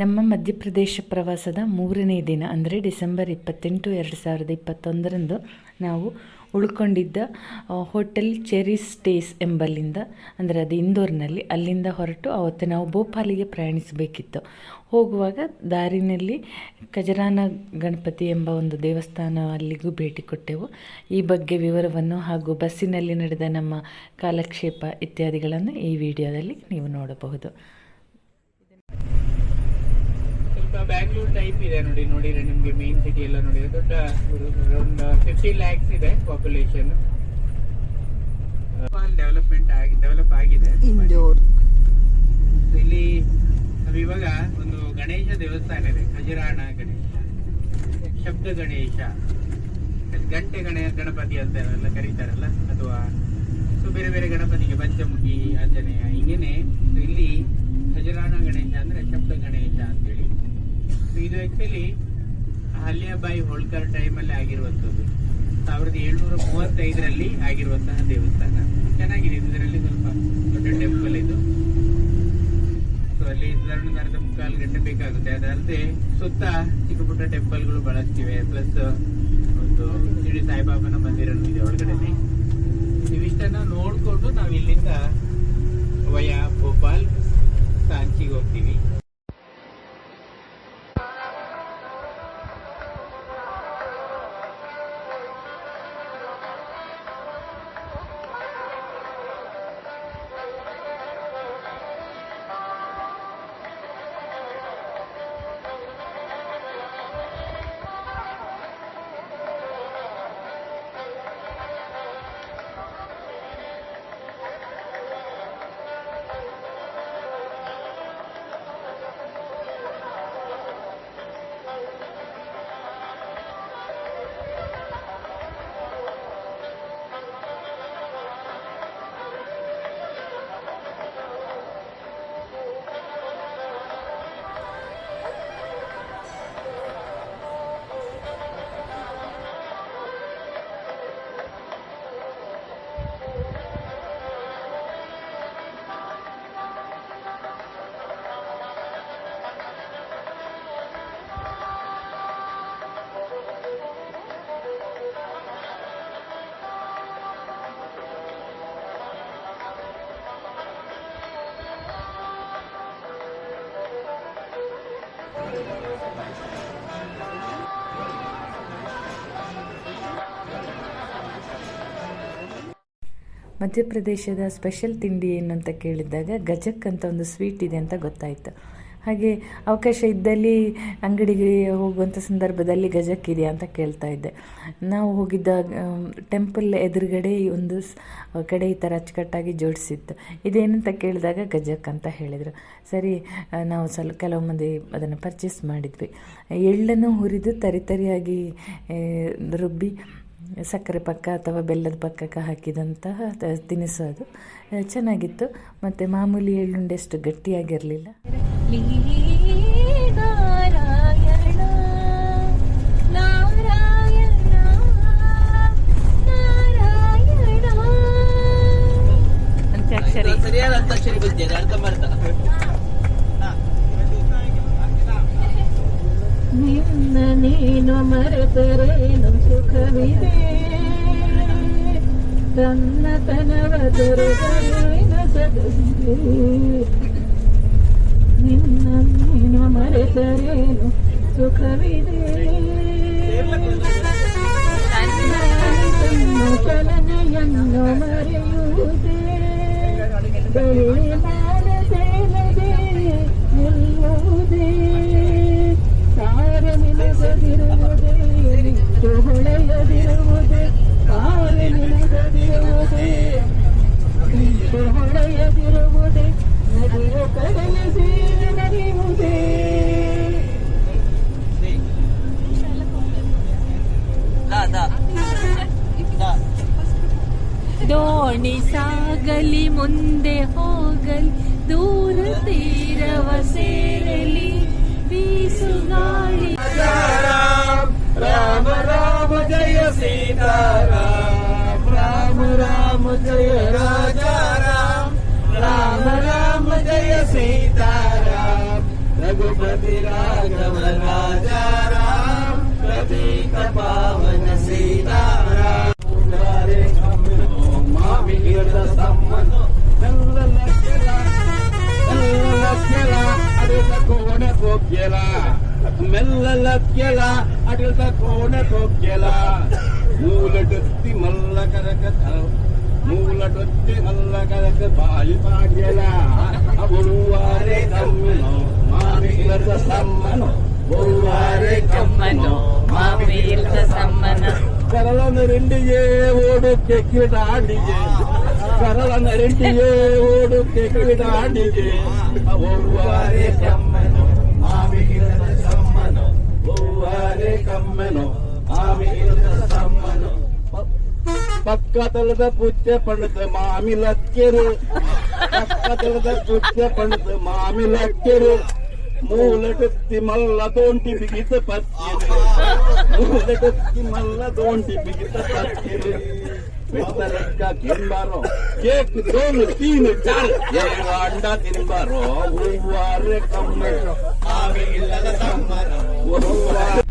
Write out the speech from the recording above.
ನಮ್ಮ ಮಧ್ಯಪ್ರದೇಶ ಪ್ರವಾಸದ ಮೂರನೇ ದಿನ, ಅಂದರೆ ಡಿಸೆಂಬರ್ ಇಪ್ಪತ್ತೆಂಟು, ಎರಡು ಸಾವಿರದ ಇಪ್ಪತ್ತೊಂದರಂದು ನಾವು ಉಳ್ಕೊಂಡಿದ್ದ ಹೋಟೆಲ್ ಚೆರಿ ಸ್ಟೇಸ್ ಎಂಬಲ್ಲಿಂದ, ಅಂದರೆ ಅದು ಇಂದೋರ್ನಲ್ಲಿ, ಅಲ್ಲಿಂದ ಹೊರಟು ಅವತ್ತು ನಾವು ಭೋಪಾಲಿಗೆ ಪ್ರಯಾಣಿಸಬೇಕಿತ್ತು. ಹೋಗುವಾಗ ದಾರಿನಲ್ಲಿ ಖಜರಾನ ಗಣಪತಿ ಎಂಬ ಒಂದು ದೇವಸ್ಥಾನ ಅಲ್ಲಿಗೂ ಭೇಟಿ ಕೊಟ್ಟೆವು. ಈ ಬಗ್ಗೆ ವಿವರವನ್ನು ಹಾಗೂ ಬಸ್ಸಿನಲ್ಲಿ ನಡೆದ ನಮ್ಮ ಕಾಲಕ್ಷೇಪ ಇತ್ಯಾದಿಗಳನ್ನು ಈ ವಿಡಿಯೋದಲ್ಲಿ ನೀವು ನೋಡಬಹುದು. ಸ್ವಲ್ಪ ಬ್ಯಾಂಗ್ಳೂರ್ ಟೈಪ್ ಇದೆ ನೋಡಿ ನೋಡಿದ್ರೆ ನಿಮ್ಗೆ ಮೇನ್ ಸಿಟಿ ಎಲ್ಲ ನೋಡಿದ್ರೆ ದೊಡ್ಡ ಅರೌಂಡ್ ಫಿಫ್ಟಿ ಲ್ಯಾಕ್ಸ್ ಇದೆ ಪಾಪ್ಯುಲೇಷನ್ ಡೆವಲಪ್ಮೆಂಟ್ ಆಗಿ ಡೆವಲಪ್ ಆಗಿದೆ. ಇಂದೋರ್ ಇಲ್ಲಿ ನಾವ್ ಇವಾಗ ಒಂದು ಗಣೇಶ ದೇವಸ್ಥಾನ ಇದೆ ಖಜರಾಣ ಗಣೇಶ ಶಬ್ದ ಗಣೇಶ ಗಂಟೆ ಗಣ ಗಣಪತಿ ಅಂತ ಎಲ್ಲ ಕರೀತಾರಲ್ಲ ಅಥವಾ ಸೊ ಬೇರೆ ಬೇರೆ ಗಣಪತಿಗೆ ಪಂಚಮುಖಿ ಆಂಜನೇಯ ಹಿಂಗೇನೆ. ಇಲ್ಲಿ ಖಜರಾಣ ಗಣೇಶ ಅಂದ್ರೆ ಶಬ್ದ ಗಣೇಶ ಅಂತೇಳಿ ಇದು ಆಕ್ಚುಲಿ ಅಹಲ್ಯಾಬಾಯಿ ಹೋಳ್ಕರ್ ಟೈಮಲ್ಲಿ ಆಗಿರುವಂಥದ್ದು. ಸಾವಿರದ ಏಳ್ನೂರ ಮೂವತ್ತೈದರಲ್ಲಿ ಆಗಿರುವಂತಹ ದೇವಸ್ಥಾನ. ಚೆನ್ನಾಗಿದೆ, ಇದರಲ್ಲಿ ಸ್ವಲ್ಪ ದೊಡ್ಡ ಟೆಂಪಲ್ ಇದು. ಸೊ ಅಲ್ಲಿ ಸಾಧಾರಣ ಅರ್ಧ ಮುಕ್ಕಾಲು ಗಂಟೆ ಬೇಕಾಗುತ್ತೆ. ಅದಲ್ಲದೆ ಸುತ್ತ ಚಿಕ್ಕ ಪುಟ್ಟ ಟೆಂಪಲ್ಗಳು ಬಹಳಷ್ಟಿವೆ ಪ್ಲಸ್ ಒಂದು ಶಿರಡಿ ಸಾಯಿಬಾಬನ ಮಂದಿರನೂ ಇದೆ ಒಳಗಡೆ ಇವಿಷ್ಟನ್ನ ನೋಡ್ಕೊಂಡು ನಾವು ಇಲ್ಲಿಂದ ವಯಾ ಭೋಪಾಲ್, ಸಾಂಚಿಗೆ ಹೋಗ್ತೀವಿ. ಮಧ್ಯಪ್ರದೇಶದ ಸ್ಪೆಷಲ್ ತಿಂಡಿ ಏನು ಅಂತ ಕೇಳಿದಾಗ ಗಜಕ್ ಅಂತ ಒಂದು ಸ್ವೀಟ್ ಇದೆ ಅಂತ ಗೊತ್ತಾಯಿತು. ಹಾಗೆ ಅವಕಾಶ ಇದ್ದಲ್ಲಿ ಅಂಗಡಿಗೆ ಹೋಗುವಂಥ ಸಂದರ್ಭದಲ್ಲಿ ಗಜಕ್ ಇದೆಯಾ ಅಂತ ಕೇಳ್ತಾ ಇದ್ದೆ. ನಾವು ಹೋಗಿದ್ದ ಟೆಂಪಲ್ ಎದುರುಗಡೆ ಒಂದು ಕಡೆ ಈ ಥರ ಅಚ್ಚುಕಟ್ಟಾಗಿ ಜೋಡಿಸಿತ್ತು. ಇದೇನಂತ ಕೇಳಿದಾಗ ಗಜಕ್ ಅಂತ ಹೇಳಿದರು. ಸರಿ ನಾವು ಸ್ವಲ್ಪ ಕೆಲವು ಮಂದಿ ಅದನ್ನು ಪರ್ಚೇಸ್ ಮಾಡಿದ್ವಿ. ಎಳ್ಳನ್ನು ಹುರಿದು ತರಿತರಿಯಾಗಿ ರುಬ್ಬಿ ಸಕ್ಕರೆ ಪಕ್ಕ ಅಥವಾ ಬೆಲ್ಲದ ಪಕ್ಕಕ್ಕೆ ಹಾಕಿದಂತಹ ತಿನಿಸು ಅದು ಚೆನ್ನಾಗಿತ್ತು. ಮತ್ತು ಮಾಮೂಲಿ ಎಳ್ಳುಂಡೆ ಅಷ್ಟು ಗಟ್ಟಿಯಾಗಿರಲಿಲ್ಲ. ಸರಿಯಾದ ಅರ್ಥ ಮಾಡ್ತಾ ನೀನು ಮರೆತರೇನು ಸುಖವಿದೆ ತನ್ನ ತನವ ದೊರೆತರೇನು ಸಗಸಿದೆ ನಿನ್ನ ನೀನು ಮರೆತರೇನು ಸುಖವಿದೆ ತನ್ನ ಚಲನೆಯನ್ನು ದೋಣಿ ಸಾಗಲಿ ಮುಂದೆ ಹೋಗಲಿ ದೂರ ತೀರವ ಸೇರಲಿ ಬೀಸುಗಾಳಿ ರಾಮ ರಾಮ ಜಯ ಸೀತಾರಾಮ ರಾಮ ರಾಮ ಜಯ ರಾಜ ರಾಮ సీతారాం రఘుపతి రాఘవ రాజారాం రవిక పావన సీతారాం. మెల్లలక్కెలా అడిగితే కోడ కొక్కెలా నువ్వులటొత్తి మల్ల కరక മൂളടൊറ്റ് നല്ല കലക്ക് പാലി പാടിയല ഗുരുവാരെ കമ്മനോ മാമിയിലത്തെ സമ്മനോ ഗുരുവാരെ കമ്മനോ മാമിയിലത്തെ സമ്മനോ കരള നിരണ്ടിയേ ഓടുക്കെ കിടാണ്ടിയേ കരള നിരണ്ടിയേ ഓടുക്കെ കിടാണ്ടിയേ ഗുരുവാരെ കമ്മനോ മാമിയിലത്തെ സമ്മനോ ഗുരുവാരെ കമ്മനോ മാമിയിലത്തെ സമ്മനോ. ಪಕ್ಕದಳದ ಪುಚ್ಚ ಪಣದ ಮಾಮಿಲಕ್ಕೆರು ಪಕ್ಕದಳದ ಪುಚ್ಚ ಪಣದ ಮಾಮಿಲಕ್ಕೆರು ಮೂಲಟತ್ತಿ ಮಲ್ಲ ತೋಂಟಿ ಬಿಗಿತ ಪತ್ತಿರು ಮೂಲಟತ್ತಿ ಮಲ್ಲ ತೋಂಟಿ ಬಿಗಿತ ಪತ್ತಿರು ಬೆತ್ತಲೆಕ್ಕ ತಿನ್ಬಾರೋ ಕೇಕ್ ದೋನ್ ತೀನ್ ಚಾರ್ ಏಳು ಅಂಡ ತಿನ್ಬಾರೋ ಹೂವಾರೆ ಕಮ್ಮೆ ಆಮೆ ಇಲ್ಲದ ತಮ್ಮನ